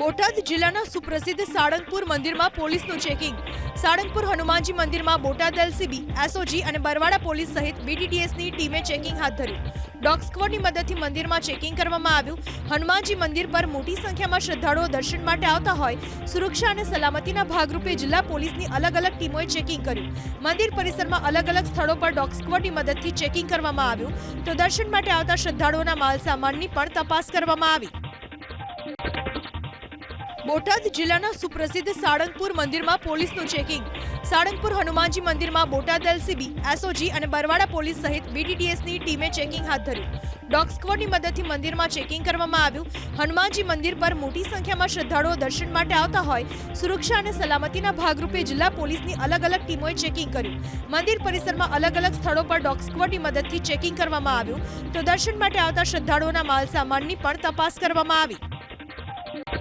બોટાદ જિલ્લાના સુપ્રસિદ્ધ સાળંગપુર મંદિરમાં પોલીસનું ચેકિંગ. સાળંગપુર હનુમાનજી મંદિરમાં બોટાદ એલસીબી, એસઓજી અને બરવાડા પોલીસ સહિત બીડીડીએસની ટીમે ચેકિંગ હાથ ધર્યું. ડોગ સ્ક્વોડની મદદથી મંદિરમાં ચેકિંગ કરવામાં આવ્યું. હનુમાનજી મંદિર પર મોટી સંખ્યામાં શ્રદ્ધાળુઓ દર્શન માટે આવતા હોય, સુરક્ષા અને સલામતીના ભાગરૂપે જિલ્લા પોલીસની અલગ અલગ ટીમોએ ચેકિંગ કર્યું. મંદિર પરિસરમાં અલગ અલગ સ્થળો પર ડોગ સ્ક્વોડની મદદથી ચેકિંગ કરવામાં આવ્યું. તો દર્શન માટે આવતા શ્રદ્ધાળુઓના માલ સામાનની પણ તપાસ કરવામાં આવી. બોટાદ જિલ્લાના સુપ્રસિદ્ધ સાળંગપુર મંદિરમાં પોલીસનું ચેકિંગ. સાળંગપુર હનુમાનજી મંદિરમાં બોટાદ એલસીબી, એસઓજી અને બરવાડા પોલીસ સહિત બીડીડીએસની ટીમે ચેકિંગ હાથ ધર્યું. ડોગ સ્ક્વોડની મદદથી મંદિરમાં ચેકિંગ કરવામાં આવ્યું. હનુમાનજી મંદિર પર મોટી સંખ્યામાં શ્રદ્ધાળુઓ દર્શન માટે આવતા હોય, સુરક્ષા અને સલામતીના ભાગરૂપે જિલ્લા પોલીસની અલગ અલગ ટીમોએ ચેકિંગ કર્યું. મંદિર પરિસરમાં અલગ અલગ સ્થળો પર ડોગ સ્ક્વોડની મદદથી ચેકિંગ કરવામાં આવ્યું. તો દર્શન માટે આવતા શ્રદ્ધાળુઓના માલ સામાનની પણ તપાસ કરવામાં આવી.